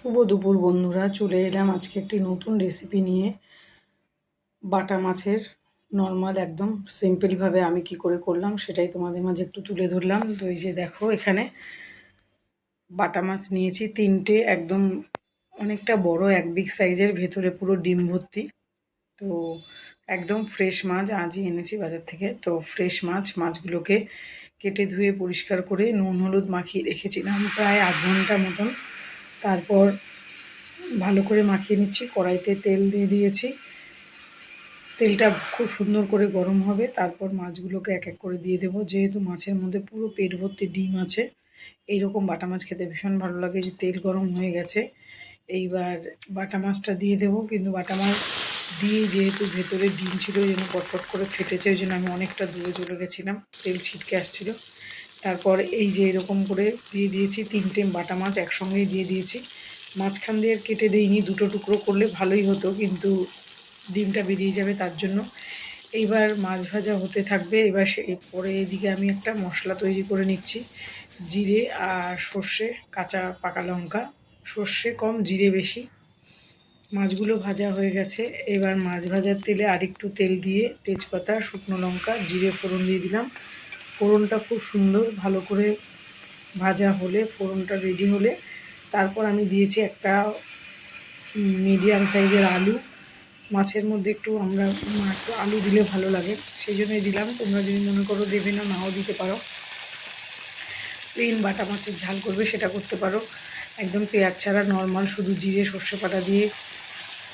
শুভ দুপুর, বন্ধুরা। চলে এলাম আজকে একটি নতুন রেসিপি নিয়ে। বাটা মাছের নর্মাল একদম সিম্পলভাবে আমি কি করে করলাম সেটাই তোমাদের মাঝে একটু তুলে ধরলাম। তো এই যে দেখো, এখানে বাটা মাছ নিয়েছি। তিনটে একদম অনেকটা বড়, এক বিগ সাইজের ভেতরে পুরো ডিম ভর্তি। তো একদম ফ্রেশ মাছ আজই এনেছি বাজার থেকে। তো ফ্রেশ মাছ, মাছগুলোকে কেটে ধুয়ে পরিষ্কার করে নুন, হলুদ মাখিয়ে রেখেছিলাম প্রায় আধ ঘণ্টা মতন। তারপর ভালো করে মাখিয়ে নিচ্ছি, কড়াইতে তেল দিয়ে দিয়েছি। তেলটা খুব সুন্দর করে গরম হবে, তারপর মাছগুলোকে এক এক করে দিয়ে দেবো। যেহেতু মাছের মধ্যে পুরো পেট ভর্তি ডিম আছে, এইরকম বাটা মাছ খেতে ভীষণ ভালো লাগে যে তেল গরম হয়ে গেছে। এইবার বাটা মাছটা দিয়ে দেবো, কিন্তু বাটা মাছ দিয়ে যেহেতু ভেতরে ডিম ছিল ওই জন্য পটপট করে ফেটেছে, ওই জন্য আমি অনেকটা দূরে চলে গেছিলাম, তেল ছিটকে আসছিল। তারপর এই যে এরকম করে দিয়ে দিয়েছি তিনটে বাটা মাছ একসঙ্গেই দিয়ে দিয়েছি। মাঝখান দিয়ে কেটে দিইনি, দুটো টুকরো করলে ভালোই হতো, কিন্তু ডিমটা বেরিয়ে যাবে তার জন্য। এইবার মাছ ভাজা হতে থাকবে, এবার সে পরে এদিকে আমি একটা মশলা তৈরি করে নিচ্ছি, জিরে আর সর্ষে, কাঁচা পাকা লঙ্কা। সর্ষে কম, জিরে বেশি। মাছগুলো ভাজা হয়ে গেছে, এবার মাছ ভাজার তেলে আরেকটু তেল দিয়ে তেজপাতা, শুকনো লঙ্কা, জিরে ফোড়ন দিয়ে দিলাম। ফোড়নটা খুব সুন্দর, ভালো করে ভাজা হলে, ফোড়নটা রেডি হলে। তারপর আমি দিয়েছি একটা মিডিয়াম সাইজের আলু। মাছের মধ্যে একটু আমরা একটু আলু দিলে ভালো লাগে সেই জন্যই দিলাম। তোমরা যদি মনে করো দেবে না, নাও দিতে পারো। প্লেন বাটা মাছের ঝাল করবে, সেটা করতে পারো। একদম পেঁয়াজ ছাড়া নর্মাল শুধু জিরে, সর্ষে পাটা দিয়ে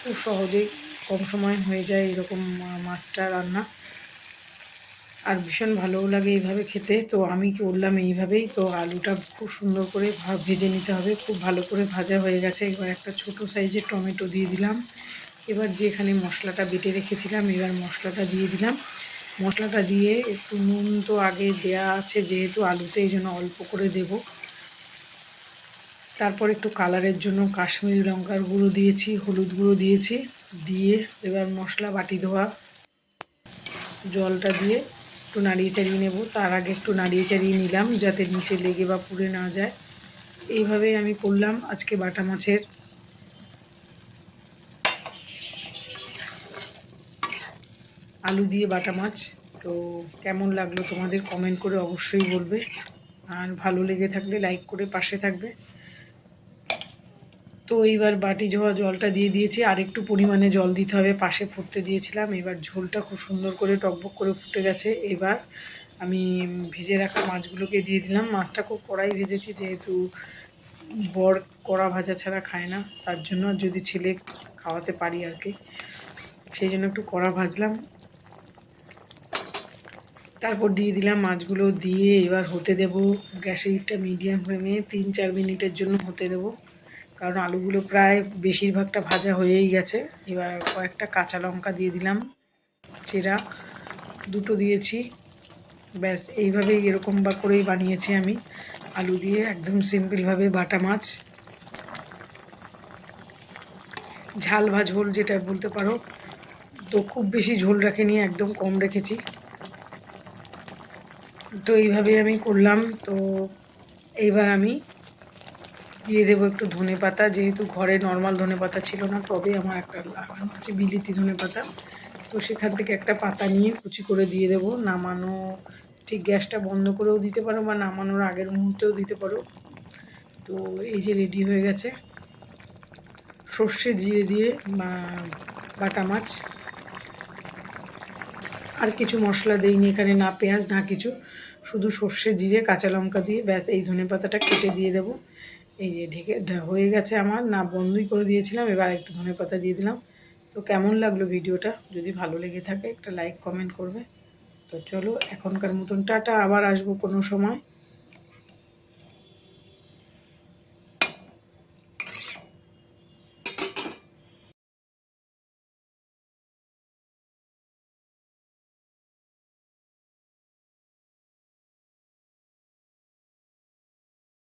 খুব সহজেই কম সময় হয়ে যায় এরকম মাছটা রান্না। আর ভীষণ ভালোও লাগে এইভাবে খেতে। তো আমি করলাম এইভাবেই, তো আলুটা খুব সুন্দর করে ভেজে নিতে হবে। খুব ভালো করে ভাজা হয়ে গেছে। এবার একটা ছোট সাইজের টমেটো দিয়ে দিলাম। এবার যেখানে মশলাটা বেটে রেখেছিলাম, এবার মশলাটা দিয়ে দিলাম। মশলাটা দিয়ে একটু নুন তো আগে দেয়া আছে যেহেতু আলুতে, এই জন্য অল্প করে দেব। তারপর একটু কালারের জন্য কাশ্মীরি লঙ্কার গুঁড়ো দিয়েছি, হলুদ গুঁড়ো দিয়েছি। দিয়ে এবার মশলা বাটি ধোয়া। জলটা দিয়ে একটু নাড়িয়ে চাড়িয়ে নেব। তার আগে একটু নাড়িয়ে চাড়িয়ে নিলাম, যাতে নিচে লেগে বা পুড়ে না যায়। এইভাবেই আমি করলাম আজকে বাটা মাছের। আলু দিয়ে বাটা মাছ। তো কেমন লাগল তোমাদের কমেন্ট করে অবশ্যই বলবে। আর ভালো লেগে থাকলে লাইক করে পাশে থাকবে। তো এইবার বাটি ধোয়া জলটা দিয়ে দিয়েছি, আর একটু পরিমাণে জল দিতে হবে, পাশে ফুটতে দিয়েছিলাম। এবার ঝোলটা খুব সুন্দর করে টকবক করে ফুটে গেছে। এবার আমি ভেজে রাখা মাছগুলোকে দিয়ে দিলাম। মাছটা খুব কড়াই ভেজেছি, যেহেতু বর কড়া ভাজা ছাড়া খায় না, তার জন্য যদি ছেলে খাওয়াতে পারি আর কি। সেই জন্য একটু কড়া ভাজলাম। তারপর দিয়ে দিলাম মাছগুলো দিয়ে এবার হতে দেব, গ্যাসের হিটটা মিডিয়াম ফ্লেমে তিন চার মিনিটের জন্য হতে দেবো। কারণ আলুগুলো প্রায় বেশিরভাগটা ভাজা হয়েই গেছে। এবার কয়েকটা কাঁচা লঙ্কা দিয়ে দিলাম, চেরা, দুটো দিয়েছি। ব্যাস, এইভাবেই এরকম বা করেই বানিয়েছি আমি। আলু দিয়ে একদম সিম্পলভাবে বাটা মাছ। ঝাল বা ঝোল যেটা বলতে পারো। তো খুব বেশি ঝোল রাখিনি, একদম কম রেখেছি। তো এইভাবেই আমি করলাম। তো এইবার আমি দিয়ে দেবো একটু ধনে পাতা। যেহেতু ঘরে নর্মাল ধনে পাতা ছিল না, তবে আমার একটা লাগানো আছে বিলিতি ধনে পাতা। তো সেখান থেকে একটা পাতা নিয়ে কুচি করে দিয়ে দেবো। নামানো, ঠিক গ্যাসটা বন্ধ করেও দিতে পারো বা নামানোর আগের মুহূর্তেও দিতে পারো। তো এই যে রেডি হয়ে গেছে। সর্ষে জিরে দিয়ে বাটা মাছ। আর কিছু মশলা দিইনি এখানে, না পেঁয়াজ, না কিছু। শুধু সর্ষে জিরে, কাঁচা লঙ্কা দিয়ে ব্যাস এই ধনে পাতাটা কেটে দিয়ে দেবো। এই যে ঢেকে হয়ে গেছে আমার। না, বন্ধই করে দিয়েছিলাম, এবার একটু ধনে পাতা দিয়ে দিলাম। তো কেমন লাগল ভিডিওটা? যদি ভালো লেগে থাকে, একটা লাইক কমেন্ট করবে। তো চলো, এখনকার মতন টাটা। আবার আসব কোনো সময়।